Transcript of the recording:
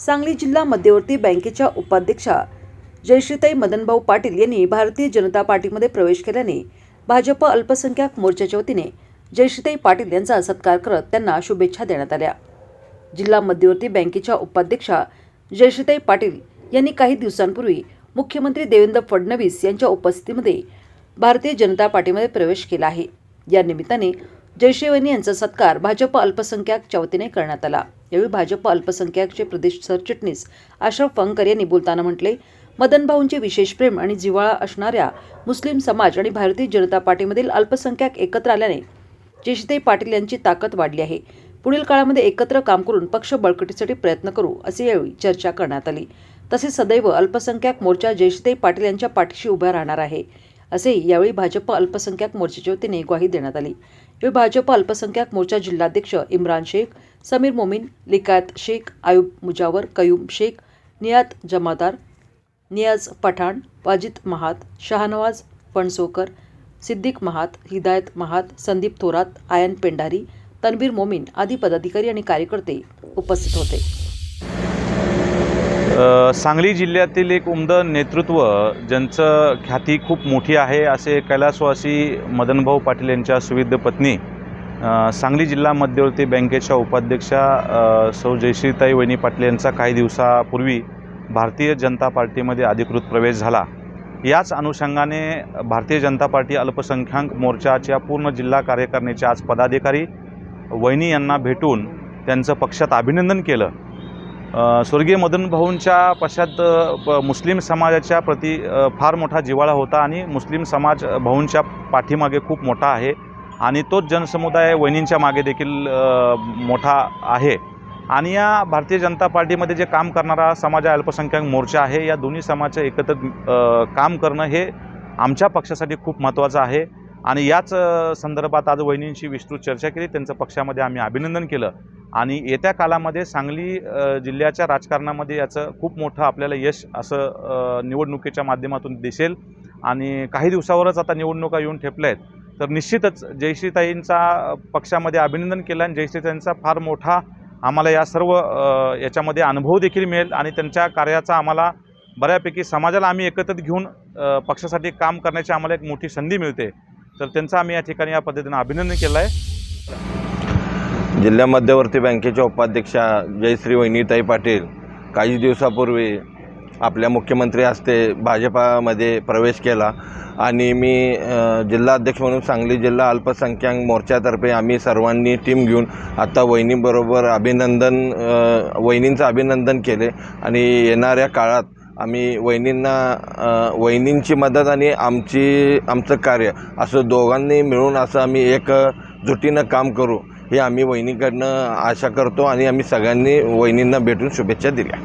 सांगली जिल्हा मध्यवर्ती बँकेच्या उपाध्यक्षा जयश्रीताई मदनभाऊ पाटील यांनी भारतीय जनता पार्टीमध्ये प्रवेश केल्याने भाजप अल्पसंख्याक मोर्चाच्या वतीने जयश्रीताई पाटील यांचा सत्कार करत त्यांना शुभेच्छा देण्यात आल्या. जिल्हा मध्यवर्ती बँकेच्या उपाध्यक्षा जयश्रीताई पाटील यांनी काही दिवसांपूर्वी मुख्यमंत्री देवेंद्र फडणवीस यांच्या उपस्थितीमध्ये भारतीय जनता पार्टीमध्ये प्रवेश केला आहे. या निमित्ताने जयश्रीवहिनी यांचा सत्कार भाजप अल्पसंख्याकच्या वतीने करण्यात आला. यावेळी भाजप अल्पसंख्याकचे प्रदेश सरचिटणीस अशरफ फंकर यांनी बोलताना म्हटले मदनभाऊंचे विशेष प्रेम आणि जिव्हाळा असणाऱ्या मुस्लिम समाज आणि भारतीय जनता पार्टीमधील अल्पसंख्याक एकत्र आल्याने जेशिताई पाटील यांची ताकद वाढली आहे. पुढील काळामध्ये एकत्र काम करून पक्ष बळकटीसाठी प्रयत्न करू असे यावेळी चर्चा करण्यात आली. तसेच सदैव अल्पसंख्याक मोर्चा जयशिताई पाटील यांच्या पाठीशी उभा राहणार आहे असेही यावेळी भाजप अल्पसंख्याक मोर्चाच्या वतीने ग्वाही देण्यात आली. यावेळी भाजप अल्पसंख्याक मोर्चा जिल्हाध्यक्ष इम्रान शेख समीर मोमीन लिकायत शेख आयुब मुजावर कयूम शेख नियात जमादार नियाज पठाण वाजिद महात शाहनवाज फणसोकर सिद्दीक महात हिदायत महात संदीप थोरात आयन पेंढारी तनवीर मोमीन आदी पदाधिकारी आणि कार्यकर्ते उपस्थित होते. सांगली जिल्ह्यातील एक उमदं नेतृत्व ज्यांचं ख्याती खूप मोठी आहे असे कैलासवासी मदनभाऊ पाटील यांच्या सुविध पत्नी सांगली जिल्हा मध्यवर्ती बँकेच्या उपाध्यक्षा सौ जयश्रीताई वहिनी पाटील यांचा काही दिवसापूर्वी भारतीय जनता पार्टीमध्ये अधिकृत प्रवेश झाला. याच अनुषंगाने भारतीय जनता पार्टी अल्पसंख्याक मोर्चाच्या पूर्ण जिल्हा कार्यकारिणीचे आज पदाधिकारी वहिनी यांना भेटून त्यांचं पक्षात अभिनंदन केलं. स्वर्गीय मदन भाऊंच्या पश्चात प- मुस्लिम समाजाच्या प्रति फार मोठा जिव्हाळा होता आणि मुस्लिम समाज भाऊंच्या पाठीमागे खूप मोठा आहे. आणि तोच जनसमुदाय वहिनींच्या मागे देखील मोठा आहे. आणि या भारतीय जनता पार्टीमध्ये जे काम करणारा समाज अल्पसंख्याक मोर्चा आहे या दोन्ही समाजाचं एकत्र काम करणं हे आमच्या पक्षासाठी खूप महत्त्वाचं आहे. आणि याच संदर्भात आज वहिनींशी विस्तृत चर्चा केली त्यांचं पक्षामध्ये आम्ही अभिनंदन केलं. आणि येत्या काळामध्ये सांगली जिल्ह्याच्या राजकारणामध्ये याचं खूप मोठं आपल्याला यश असं निवडणुकीच्या माध्यमातून दिसेल. आणि काही दिवसावरच आता निवडणुका येऊन ठेपल्या आहेत. तर निश्चितच जयश्रीताईंचा पक्षामध्ये अभिनंदन केलं आणि जयश्रीताईंचा फार मोठा आम्हाला या सर्व याच्यामध्ये अनुभव देखील मिळेल आणि त्यांच्या कार्याचा आम्हाला बऱ्यापैकी समाजाला आम्ही एकत्रित घेऊन पक्षासाठी काम करण्याची आम्हाला एक मोठी संधी मिळते. तर त्यांचं आम्ही या ठिकाणी या पद्धतीनं अभिनंदन केलं आहे. जिल्हा मध्यवर्ती बँकेच्या उपाध्यक्षा जयश्री वहिनीताई पाटील काही दिवसापूर्वी आपल्या मुख्यमंत्री असते भाजपामध्ये प्रवेश केला. आणि मी जिल्हाध्यक्ष जिल्हा अध्यक्ष म्हणून सांगली जिल्हा अल्पसंख्याक मोर्चातर्फे आम्ही सर्वांनी टीम घेऊन आता वहिनीबरोबर अभिनंदन वहिनींचं अभिनंदन केले. आणि येणाऱ्या काळात आम्ही वहिनींना वहिनींची मदत आणि आमची आमचं कार्य असं दोघांनी मिळून असं आम्ही एक जुटीनं काम करू हे आम्ही वहिनीकडनं आशा करतो. आणि आम्ही सगळ्यांनी वहिनींना भेटून शुभेच्छा दिल्या.